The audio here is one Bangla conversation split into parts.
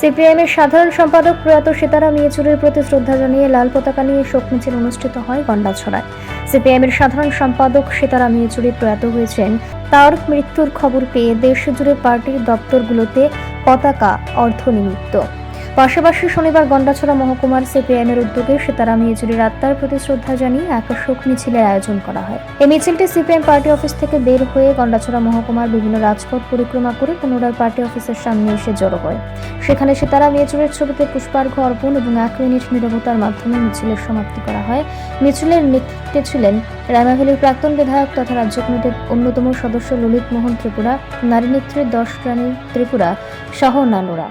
সিপিআইএম এর সাধারণ সম্পাদক প্রয়াত সীতারাম ইয়েচুরির প্রতি শ্রদ্ধা জানিয়ে লাল পতাকা নিয়ে শোক মিছিল অনুষ্ঠিত হয় গন্ডাছড়ায়। সিপিআইএম এর সাধারণ সম্পাদক সীতারাম ইয়েচুরি প্রয়াত হয়েছেন। তার মৃত্যুর খবর পেয়ে দেশ জুড়ে পার্টির দপ্তরগুলোতে পতাকা অর্ধনিমিত্ত। পাশাপাশি শনিবার গন্ডাছড়া মহকুমার সিপিআইএম এর উদ্যোগে সীতারাম ইয়েচুরির আত্মার প্রতি শ্রদ্ধা জানিয়ে এক শোক মিছিলের আয়োজন করা হয়। এই মিছিলটি সিপিএম পার্টি অফিস থেকে বের হয়ে গন্ডাছড়া মহকুমার বিভিন্ন রাজপথ পরিক্রমা করে পুনরায় পার্টি অফিসের সামনে এসে জড়ো হয়। সেখানে সীতারাম ইয়েচুরের ছবিতে পুষ্পার্ঘ অর্পণ এবং এক মিনিট নিরবতার মাধ্যমে মিছিলের সমাপ্তি করা হয়। মিছিলের নেতৃত্বে ছিলেন রায়মাভেলির প্রাক্তন বিধায়ক তথা রাজ্য কমিটির অন্যতম সদস্য ললিত মোহন ত্রিপুরা, নারী নেত্রী দশ রানী ত্রিপুরা, সহ অন্যান্যরা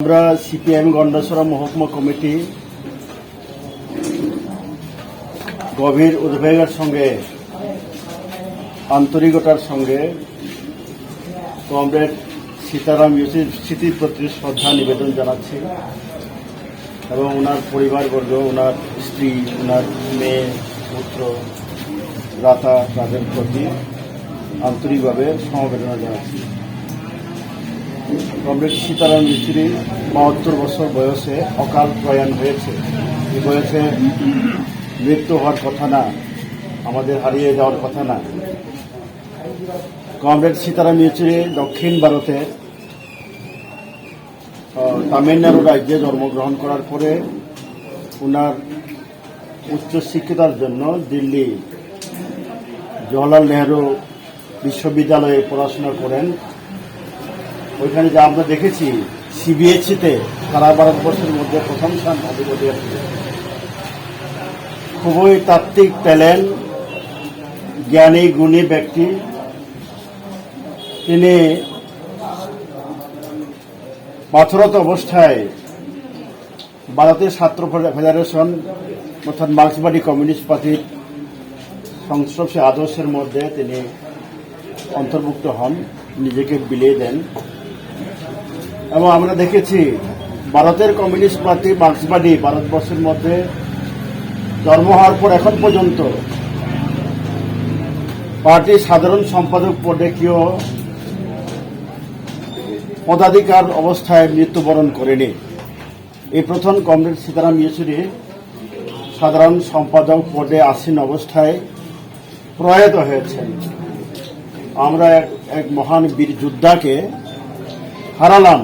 আমরা সিপিএম গন্ডাছড়া মহকুমা কমিটি গভীর উদ্বেগের সঙ্গে, আন্তরিকতার সঙ্গে কমরেড সীতারাম ইউসির স্মৃতির প্রতি শ্রদ্ধা নিবেদন জানাচ্ছি এবং ওনার পরিবারবর্গ, ওনার স্ত্রী, ওনার মেয়ে, পুত্র রাতা তাদের প্রতি আন্তরিকভাবে সমবেদনা জানাচ্ছি। কমরেড সীতারাম মিস্ত্রি বাহাত্তর বছর বয়সে অকাল প্রয়াণ হয়েছে। এই বয়সে মৃত্যু হওয়ার কথা না, আমাদের হারিয়ে যাওয়ার কথা না। কমরেড সীতারাম ইয়েচুরি দক্ষিণ ভারতে তামিলনাড়ু রাজ্যে জন্মগ্রহণ করার পরে ওনার উচ্চশিক্ষিতার জন্য দিল্লি জওয়াহরলাল নেহরু বিশ্ববিদ্যালয়ে পড়াশোনা করেন। ওইখানে যা আমরা দেখেছি সিবিএসইতে সারা ভারতবর্ষের মধ্যে প্রথম স্থান অধিপতি খুবই তাত্ত্বিক ট্যালেন্ট জ্ঞানী, গুণী ব্যক্তি। তিনি পাথরত অবস্থায় ভারতের ছাত্র ফেডারেশন অর্থাৎ মার্ক্সবাদী কমিউনিস্ট পার্টির সংস্রব আদর্শের মধ্যে তিনি অন্তর্ভুক্ত হন, নিজেকে বিলিয়ে দেন। এবং আমরা দেখেছি ভারতের কমিউনিস্ট পার্টি মার্ক্সবাদী ভারতবর্ষের মধ্যে জন্ম হওয়ার পর এখন পর্যন্ত পার্টির সাধারণ সম্পাদক পদে কেউ পদাধিকার অবস্থায় মৃত্যুবরণ করেনি। এই প্রথম কমরেড সীতারাম ইয়েচুরি সাধারণ সম্পাদক পদে আসীন অবস্থায় প্রয়াত হয়েছেন। আমরা এক মহান বীর যোদ্ধাকে হারালাম।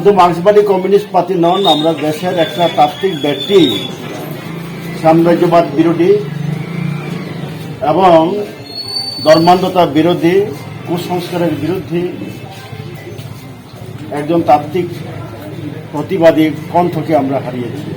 শুধু মার্ক্সবাদী কমিউনিস্ট পার্টি নন, আমরা দেশের একটা তাত্ত্বিক ব্যক্তি, সাম্রাজ্যবাদ বিরোধী এবং ধর্মান্ধতা বিরোধী, কুসংস্কারের বিরুদ্ধে একজন তাত্ত্বিক প্রতিবাদী কণ্ঠকে আমরা হারিয়েছি।